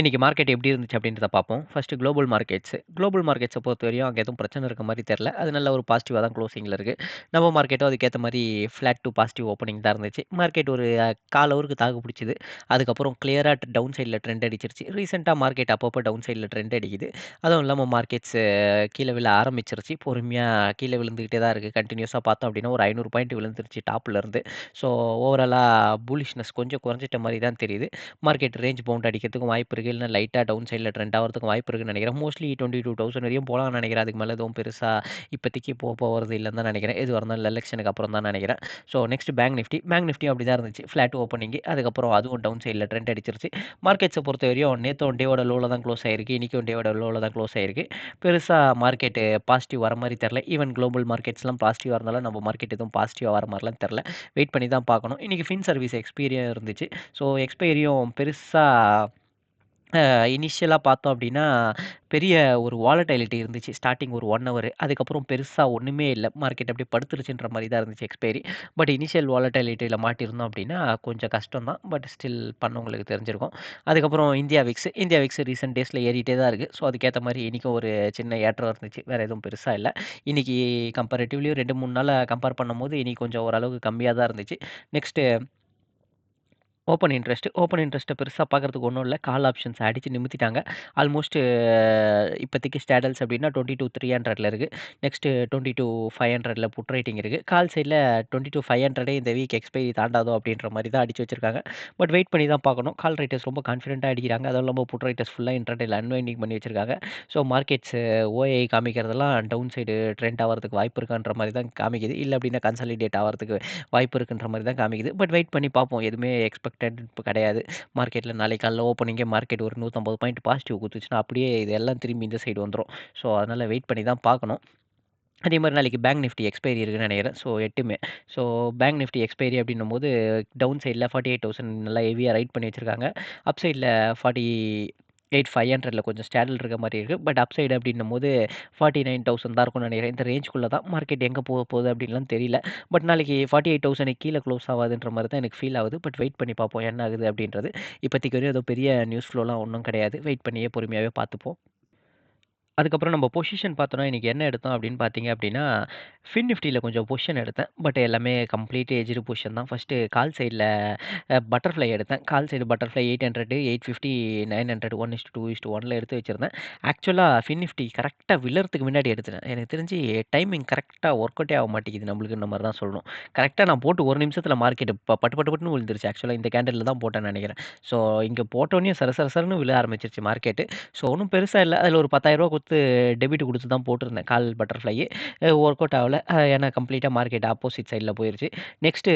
இன்னைக்கு மார்க்கெட் எப்படி இருந்துச்சு அப்படின்றத பார்ப்போம். First global markets. குளோபல் பொறுத்த பொறுத்தவரையும் அங்கே எதுவும் பிரச்சனை இருக்க மாதிரி தெரியல. அது நல்ல ஒரு பாசிட்டிவாக தான் க்ளோசிங்கில் இருக்குது நம்ம மார்க்கெட்டும் அதுக்கேற்ற மாதிரி ஃப்ளாட் டூ பாசிட்டிவ் ஓப்பனிங் தான் இருந்துச்சு. மார்க்கெட் ஒரு கால் அவருக்கு தாக்கு பிடிச்சது. அதுக்கப்புறம் க்ளியராக டவுன் சைடில் ட்ரெண்ட் அடிச்சிருச்சு. ரீசெண்டாக மார்க்கெட் அப்பப்போ டவுன் சைடில் ட்ரெண்ட் அடிக்குது. அதுவும் இல்லாமல் மார்க்கெட்ஸ் கீழே விழ ஆரம்பிச்சிருச்சு. பொறுமையாக கீழே விழுந்துக்கிட்டே தான் இருக்குது கண்டினியூஸாக பார்த்தோம் அப்படின்னா ஒரு ஐநூறு பாயிண்ட் விழுந்துருச்சு டாப்ல இருந்து. ஸோ ஓவராலாக புல்லிஷ்னஸ் கொஞ்சம் குறைஞ்சிட்ட மாதிரி தான் தெரியுது. மார்க்கெட் ரேஞ்ச் பவுண்ட் அடிக்கிறதுக்கும் வாய்ப்பு இருக்குது இல்ல லைட்டாக டவுன் சைடில் ட்ரெண்ட் ஆகிறதுக்கு வாய்ப்பு இருக்குன்னு நினைக்கிறேன் மோஸ்ட்லி 22,000 வரையும் போலாம்னு நினைக்கிறேன் அதுக்கு மேலே எதுவும் பெருசாக இப்போதைக்கு போக போகிறது இல்லைன்னு தான் எது எதுவா இருந்தாலும் எலக்ஷனுக்கு அப்புறம் தான் நினைக்கிறேன் so next bank Nifty. Bank Nifty அப்படி தான் இருந்துச்சு. Flat opening. அதுக்கப்புறம் அதுவும் டவுன் சைடில் ட்ரெண்ட் அடிச்சிருச்சு. மார்க்கெட்ஸை பொறுத்த வரையும் நேற்று டேவோட லோவில் தான் க்ளோஸ் ஆயிருக்கு. இன்றைக்கும் டேவோட லோவில் தான் க்ளோஸ் ஆயிருக்கு. பெருசாக மார்க்கெட்டு பாசிட்டிவ் வர மாதிரி தெரில ஈவன் குளோபல் மார்க்கெட்ஸ்லாம் பாசிட்டிவாக இருந்தாலும் நம்ம மார்க்கெட் எதுவும் பாசிட்டிவாக வர மாதிரிலாம் தெரில வெயிட் பண்ணி தான் பார்க்கணும். இன்னைக்கு ஃபின் சர்வீஸ் எக்ஸ்பீரியன் இருந்துச்சு. ஸோ எக்ஸ்பைரியும் பெருசாக அ இனிஷியலா பார்த்தோம் அப்படின்னா, பெரிய ஒரு வாலடைலிட்டி இருந்துச்சு. ஸ்டார்ட்டிங் ஒரு 1 ஹவர். அதுக்கப்புறம் பெருசா ஒண்ணுமே இல்ல. மார்க்கெட் அப்படியே படுத்துருச்சுன்ற மாரி தான் இருந்துச்சு எக்ஸ்பைரி. பட் இனிஷியல் வாலடைலிட்டில மாட்டியிருந்தோம் அப்படின்னா, கொஞ்சம் கஷ்டம் தான். பட் ஸ்டில் பண்ணவங்களுக்கு தெரிஞ்சிருக்கும். அதுக்கப்புறம் India VIX. India VIX recent டேஸ்ல ஏறிட்டே தான் இருக்கு. ஸோ அதுக்கேத்த மாரி இன்னைக்கும் ஒரு சின்ன ஏற்றம் இருந்துச்சு. வேற எதுவும் பெருசா இல்ல. இன்னைக்கு கம்பேரேட்டிவ்லி 2, 3 நாளா கம்பேர் பண்ணும்போது இன்னைக்கு கொஞ்சம் ஓரளவுக்கு கம்மியா தான் இருந்துச்சு. Next open interest. ஓப்பன் இன்ட்ரெஸ்ட்டை பெருசாக பார்க்குறதுக்கு ஒன்றும் இல்லை கால் ஆப்ஷன்ஸ் அடிச்சு நிமித்திட்டாங்க. ஆல்மோஸ்ட் இப்போதைக்கு ஸ்டேடல்ஸ் அப்படின்னா டுவெண்ட்டி டூ த்ரீ ஹண்ட்ரடில் இருக்குது நெக்ஸ்ட்டு டுவெண்ட்டி டூ ஃபைவ் ஹண்ட்ரடில் புட் ரேட்டிங் இருக்குது call side twenty two five ஹண்ட்ரடே இந்த வீக் எக்ஸ்பைரி தாண்டாதோ அப்படின்ற மாதிரி தான் அடிச்சு வச்சிருக்காங்க. பட் வெயிட் பண்ணி தான் பார்க்கணும். கால் ரைட்டர்ஸ் ரொம்ப கான்ஃபிடென்ட்டாக அடிக்கிறாங்க. அதுவும் ரொம்ப புட் ரைட்டர்ஸ் ஃபுல்லாக இன்ட்ராடேல அன்வைண்டிங் பண்ணி வச்சிருக்காங்க. ஸோ மார்க்கெட்ஸ் ஓஐ காமிக்கிறதெல்லாம் டவுன் சைடு ட்ரெண்ட் ஆகிறதுக்கு வாய்ப்பு இருக்கான்ற மாதிரி தான் காமிக்குது. இல்லை அப்படின்னா கன்சாலிடேட் ஆகிறதுக்கு வாய்ப்பு இருக்குன்ற மாதிரி தான் காமிக்குது. பட் வெயிட் பண்ணி பார்ப்போம். எதுவுமே எக்ஸ்பெக்ட் இப்ப கிடையாது. மார்க்கெட்டில் நாளைக்கு காலைல ஓப்பனிங்கே மார்க்கெட் ஒரு 150 பாயிண்ட் பாசிட்டிவ் கொடுத்துச்சுன்னா அப்படியே இதெல்லாம் திரும்பி இந்த சைடு வந்துடும் ஸோ அதனால் வெயிட் பண்ணி தான் பார்க்கணும். அதே மாதிரி நாளைக்கு பேங்க் நிஃப்டி எக்ஸ்பைரி இருக்குன்னு நினைக்கிறேன் ஸோ எட்டுமே ஸோ பேங்க் நிஃப்டி எக்ஸ்பைரி அப்படின்னும் போது டவுன் சைடில் ஃபார்ட்டி எயிட் தௌசண்ட் நல்லா ஹெவியாக ரைட் பண்ணி வச்சுருக்காங்க அப் சைட்ல 48,500ல கொஞ்சம் ஸ்டாடில் இருக்க மாதிரி இருக்குது பட் அப் சைடு அப்படின்னும்போது 49,000 தான் இருக்கும்னு நினைக்கிறேன் இந்த ரேஞ்சுக்குள்ளே தான் மார்க்கெட் எங்கே போக போகுது அப்படின்லாம் தெரியல. பட் நாளைக்கு ஃபாட்டி எயிட் தௌசண்ட் கீழே க்ளோஸ் ஆகாதுன்ற மாதிரி தான் எனக்கு ஃபீல் ஆகுது. பட் வெயிட் பண்ணி பார்ப்போம் என்ன ஆகுது அப்படின்றது. இப்போதைக்கு வரையும் ஏதோ பெரிய நியூஸ் ஃப்ளோலாம் ஒன்றும் கிடையாது. வெயிட் பண்ணியே பொறுமையாகவே பார்த்துப்போம். அதுக்கப்புறம் நம்ம பொசிஷன் பார்த்தோம்னா, இன்னைக்கு என்ன எடுத்தோம் அப்படின்னு பார்த்தீங்க அப்படின்னா, ஃபின் நிஃப்டியில் கொஞ்சம் பொசிஷன் எடுத்தேன். பட் எல்லாமே கம்ப்ளீட் எட்ஜ்டு பொசிஷன் தான். ஃபஸ்ட்டு கால் சைடில் பட்டர்ஃப்ளை எடுத்தேன். கால் சைடு பட்டர்ஃப்ளை 800, 850, 900 1:2:1ல எடுத்து வச்சிருந்தேன். ஆக்சுவலாக ஃபின் நிஃப்டி கரெக்டாக விழறதுக்கு முன்னாடி எடுத்துட்டேன். எனக்கு தெரிஞ்சு டைமிங் கரெக்டாக ஒர்க் அவுட்டே ஆக மாட்டேங்குது இந்த மாதிரி தான் சொல்லணும். கரெக்டாக நான் போட்டு ஒரு நிமிஷத்தில் மார்க்கெட் ப பட்டு பட்டு பட்டுன்னு விழுந்துருச்சு. ஆக்சுவலாக இந்த கேண்டலில் தான் போட்டேன்னு நினைக்கிறேன் ஸோ இங்கே போட்டோன்னே சர விழ ஆரம்பிச்சிருச்சு மார்க்கெட்டு. ஸோ ஒன்றும் பெருசாக இல்லை அதில் ஒரு ரூ. கொடுத்து டெபிட் கொடுத்து தான் போட்டிருந்தேன். கால் பட்டர்ஃப்ளை. ஒர்க் அவுட் ஆவல. ஏன்னா கம்ப்ளீட்டாக மார்க்கெட் ஆப்போசிட் சைடில் போயிடுச்சு நெக்ஸ்ட்டு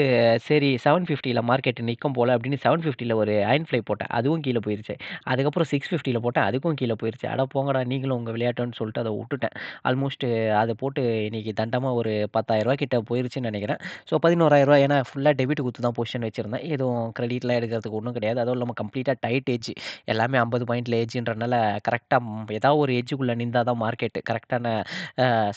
சரி 750ல மார்க்கெட் நிற்கும் போல அப்படின்னு 750ல ஒரு அயர்ன் ஃப்ளை போட்டேன். அதுவும் கீழே போயிருச்சு. அதுக்கப்புறம் 650ல போட்டேன். அதுக்கும் கீழே போயிருச்சு. அட போங்கடா நீங்களும் உங்கள் விளையாட்டுன்னு சொல்லிட்டு அதை விட்டுட்டேன் ஆல்மோஸ்ட் அதை போட்டு இன்றைக்கி தண்டமாக ஒரு ரூ. 10,000 கிட்ட போயிருச்சுன்னு நினைக்கிறேன் ஸோ பதினோராயிரரூவா ஏன்னா ஃபுல்லாக டெபிட் கொடுத்து தான் பொசிஷன் வச்சுருந்தேன் எதுவும் கிரெடிட்லாம் எடுக்கிறதுக்கு ஒன்றும் கிடையாது. அதுவும் இல்லாமல் கம்ப்ளீட்டாக டைட் ஏஜ் எல்லாமே 50 பாயிண்ட்ல ஏஜ்ன்றனால கரெக்டாக ஏதாவது ஒரு ஏஜுக்குள்ளே நின்றா தான் மார்க்கெட்டு கரெக்டான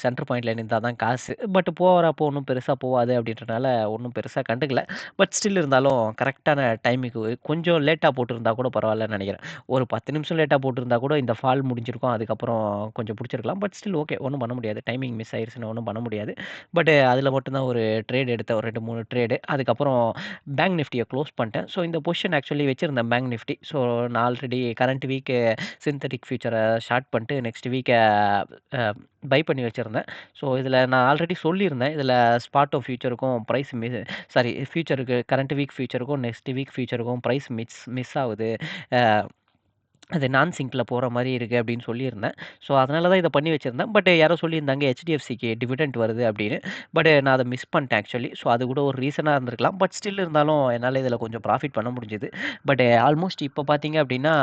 சென்டர் பாயிண்ட்ல நின்றா தான் காசு. பட் போகிறப்போ ஒன்றும் பெருசாக போகாது அப்படின்றனால ஒன்றும் பெருசாக கண்டுக்கல. பட் ஸ்டில் இருந்தாலும் கரெக்டான டைமுக்கு கொஞ்சம் லேட்டாக போட்டிருந்தா கூட பரவாயில்லன்னு நினைக்கிறேன் ஒரு 10 நிமிஷம் லேட்டாக போட்டிருந்தா கூட இந்த ஃபால் முடிஞ்சிருக்கும். அதுக்கப்புறம் கொஞ்சம் பிடிச்சிருக்கலாம் பட் ஸ்டில் ஓகே. ஒன்றும் பண்ண முடியாது. டைமிங் மிஸ் ஆயிடுச்சுன்னு ஒன்றும் பண்ண முடியாது. பட் அதில் மட்டும்தான் ஒரு ட்ரேட் எடுத்தேன். ஒரு 2, 3 ட்ரேடு. அதுக்கப்புறம் பேங்க் நிஃப்டியை க்ளோஸ் பண்ணிட்டேன். ஸோ இந்த பொசிஷன் ஆக்சுவலி வச்சுருந்தேன் பேங்க் நிஃப்டி. ஸோ நான் ஆல்ரெடி கரண்ட் வீக் சிந்தட்டிக் ஃபியூச்சரை ஷார்ட் பண்ணிட்டு நெக்ஸ்ட் வீக் வீக்கை பை பண்ணி வச்சிருந்தேன். ஸோ இதில் நான் ஆல்ரெடி சொல்லியிருந்தேன். இதில் ஸ்பாட்டும் ஃபியூச்சருக்கும் ப்ரைஸ் மிஸ் சாரி ஃபியூச்சருக்கு கரண்ட் வீக் ஃபியூச்சருக்கும் நெக்ஸ்ட் வீக் ஃபியூச்சருக்கும் ப்ரைஸ் மிஸ் மிஸ் ஆகுது. அது நான் சிங்கில் போகிற மாதிரி இருக்குது அப்படின்னு சொல்லியிருந்தேன். ஸோ அதனால தான் இதை பண்ணி வச்சுருந்தேன் பட் யாரோ சொல்லியிருந்தாங்க ஹெச்டிஎஃப்சிக்கு டிவிடெண்ட் வருது அப்படின்னு. பட் நான் அதை மிஸ் பண்ணிட்டேன் ஆக்சுவலி. ஸோ அது கூட ஒரு ரீசனாக இருந்திருக்கலாம். பட் ஸ்டில் இருந்தாலும் என்னால் இதில் கொஞ்சம் ப்ராஃபிட் பண்ண முடிஞ்சுது பட் ஆல்மோஸ்ட் இப்போ பார்த்தீங்க அப்படின்னா,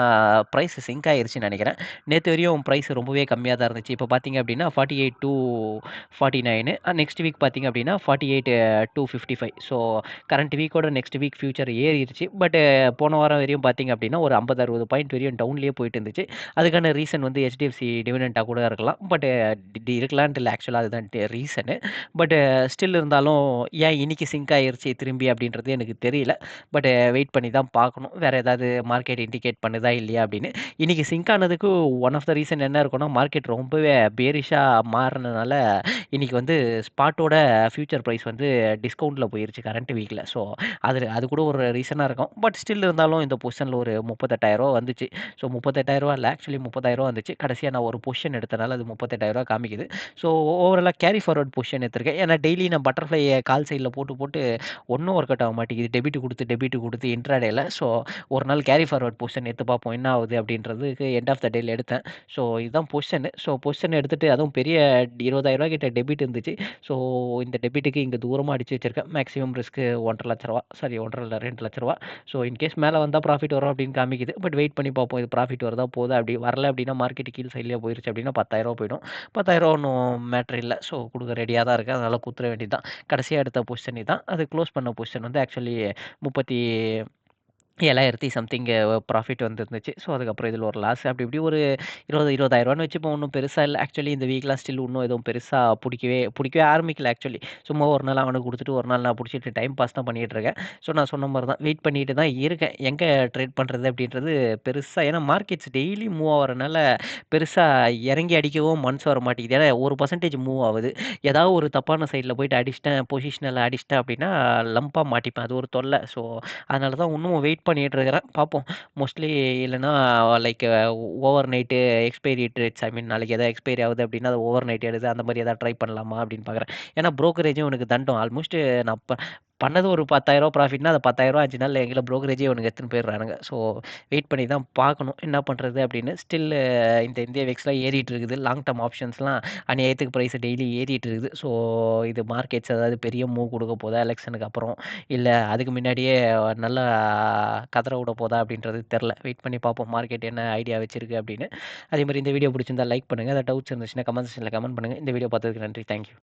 ப்ரைஸ் சிங்க் ஆயிருச்சுன்னு நினைக்கிறேன் நேற்று வரையும் ப்ரைஸ் ரொம்பவே கம்மியாக தான் இருந்துச்சு. இப்போ பார்த்தீங்க அப்படின்னா forty eight to forty nine next week பார்த்தீங்க அப்படின்னா 48,255 ஸோ கரண்ட் வீக்கோட நெக்ஸ்ட் வீக் ஃபியூச்சர் ஏறிடுச்சு பட் போன வாரம் வரையும் பார்த்தீங்க அப்படின்னா, ஒரு 50, 60 பாயிண்ட் வரையும் டவுன் டவுன்லேயே போயிட்டு இருந்துச்சு. அதுக்கான ரீசன் வந்து ஹெச்டிஎஃப்சி டிவிடெண்ட்டாக கூட இருக்கலாம். பட் இருக்கலான்ட்டு இல்லை. ஆக்சுவலாக அதுதான் ரீசனு பட் ஸ்டில் இருந்தாலும் ஏன் இன்னைக்கு சிங்க் ஆகிருச்சு திரும்பி அப்படின்றது எனக்கு தெரியல. பட் வெயிட் பண்ணி தான் பார்க்கணும். வேறு ஏதாவது மார்க்கெட் இண்டிகேட் பண்ணுதா இல்லையா அப்படின்னு. இன்னைக்கு சிங்க் ஆனதுக்கு ஒன் ஆஃப் த ரீசன் என்ன இருக்குன்னா மார்க்கெட் ரொம்பவே பேரிஷாக மாறினதுனால இன்னைக்கு வந்து ஸ்பாட்டோட ஃபியூச்சர் ப்ரைஸ் வந்து டிஸ்கவுண்ட்டில் போயிருச்சு கரண்ட் வீக்கில் ஸோ அது அது கூட ஒரு ரீசனாக இருக்கும். பட் ஸ்டில் இருந்தாலும் இந்த பொசிஷனில் ஒரு முப்பத்தெட்டாயிரரூவா வந்துச்சு. ஸோ முப்பத்தெட்டாயிரரூவா இல்லை. ஆக்சுவலி முப்பதாயிரரூவா வந்துச்சு. கடைசியாக நான் ஒரு பொஷன் எடுத்தனால அது முப்பத்தெட்டாயிரரூவா காமிக்குது. ஸோ ஓவராலாக கேரி ஃபார்வர்ட் பொஷன் எடுத்திருக்கேன். ஏன்னா டெய்லி நான் பட்டர்ஃப்ளை கால் சைடில் போட்டு போட்டு ஒன்றும் ஒர்க் அவுட் ஆக மாட்டேங்குது. டெபிட் கொடுத்து டெபிட் கொடுத்து இன்ட்ராடேல ஸோ ஒரு நாள் கேரி ஃபார்வர்ட் பொஷன் எடுத்து பார்ப்போம். என்ன ஆகுது அப்படின்றதுக்கு எண்ட் ஆஃப் த டேல எடுத்தேன். ஸோ இதுதான் பொஷன் ஸோ பொஷன் எடுத்துட்டு அதுவும் பெரிய இருபதாயிரரூவா கிட்ட டெபிட் இருந்துச்சு. ஸோ இந்த டெபிட்டுக்கு இங்கே தூரமாக அடிச்சு வச்சிருக்கேன். மேக்ஸிமம் ரிஸ்க்கு ஒன்றரை லட்ச ரூபா. சாரி ஒன்றரை ரெண்டு லட்ச ரூபா. ஸோ இன்கேஸ் மேலே வந்தால் ப்ராஃபிட் வரும் அப்படின்னு காமிக்குது. பட் வெயிட் பண்ணி பார்ப்போம். இது ப்ராஃபிட் வருதா போதா அப்படி வரல அப்படின்னா மார்க்கெட் கீழ் சைட்லேயே போயிருச்சு அப்படின்னா பத்தாயிரரூவா போயிடும். பத்தாயிரரூவா ஒன்றும் மேட்ரு இல்லை. ஸோ கொடுக்க ரெடியாக தான் இருக்குது அதனால் குத்துற வேண்டியது தான் கடைசியாக எடுத்த பொசிஷன் தான் அது க்ளோஸ் பண்ண பொசிஷன் வந்து ஆக்சுவலி முப்பத்தி ஏழாயிரத்தி சம்திங் ப்ராஃபிட் வந்துருந்துச்சு. ஸோ அதுக்கப்புறம் இதில் ஒரு லாஸ் அப்படி இப்படி ஒரு இருபது இருபதாயிரரூவான்னு வச்சுப்போம் ஒன்றும் பெருசாக இல்லை. ஆக்சுவலி இந்த வீக்லாம் ஸ்டில் இன்னும் எதுவும் பெருசாக பிடிக்கவே பிடிக்கவே ஆரம்பிக்கல ஆக்சுவலி சும்மா ஒரு நாள் அவனுக்கு கொடுத்துட்டு ஒரு நாள் நான் பிடிச்சிட்டு டைம் பாஸ் தான் பண்ணிகிட்டு இருக்கேன். ஸோ நான் சொன்ன மாதிரி தான் வெயிட் பண்ணிட்டு தான் இருக்கேன். எங்கே ட்ரேட் பண்ணுறது அப்படின்றது பெருசாக ஏன்னா மார்க்கெட்ஸ் டெய்லி மூவ் ஆகிறனால பெருசாக இறங்கி அடிக்கவும் மனசு வர மாட்டேங்குது. ஏன்னா ஒரு பர்சன்டேஜ் மூவ் ஆகுது. ஏதாவது ஒரு தப்பான சைடில் போயிட்டு அடிச்சிட்டேன் பொசிஷனில் அடிச்சிட்டேன் அப்படின்னா லம்பாக மாட்டிப்பேன். அது ஒரு தொல்லை. ஸோ அதனால தான் இன்னும் வெயிட் பண்ணிட்டு இருக்கிறேன் பார்ப்போம் மோஸ்ட்லி இல்லைன்னா like over night expiry trades I mean நாளைக்கு எதாவது எக்ஸ்பைரி ஆகுது அப்படின்னா அது ஓவர் நைட் எடுத்து அந்த மாதிரி எதாவது ட்ரை பண்ணலாமா அப்படின்னு பார்க்குறேன் ஏன்னா ப்ரோக்கரேஜும் எனக்கு தண்டம். ஆல்மோஸ்ட் நான் பண்ணது ஒரு பத்தாயிரரூவா ப்ராஃபிட்னா அது பத்தாயிரரூவா அஞ்சு நாள் எங்களை ப்ரோக்கரேஜே இவனுக்கு எடுத்துன்னு போயிடுறானுங்க. ஸோ வெயிட் பண்ணி தான் பார்க்கணும். என்ன பண்ணுறது அப்படின்னு ஸ்டில் இந்த இந்திய வெக்ஸ்லாம் ஏறிட்டு இருக்குது. லாங் டேர்ம் ஆப்ஷன்ஸ்லாம் அநியாயத்துக்கு ப்ரைஸ் டெய்லி ஏறிட்டு இருக்குது. ஸோ இது மார்க்கெட்ஸ் அதாவது பெரிய மூவ் கொடுக்க போதா எலெக்ஷனுக்கு அப்புறம்? இல்லை அதுக்கு முன்னாடியே நல்லா கதற விட போதா அப்படின்றது தெரில வெயிட் பண்ணி பார்ப்போம். மார்க்கெட் என்ன ஐடியா வச்சிருக்கு அப்படின்னு. அதே மாதிரி இந்த வீடியோ பிடிச்சிருந்தா லைக் பண்ணுங்கள் அதை டவுட்ஸ் இருந்துச்சுன்னா கமெண்ட் செக்ஷனில் கமெண்ட் பண்ணுங்கள் இந்த வீடியோ பார்த்ததுக்கு நன்றி. தேங்க்யூ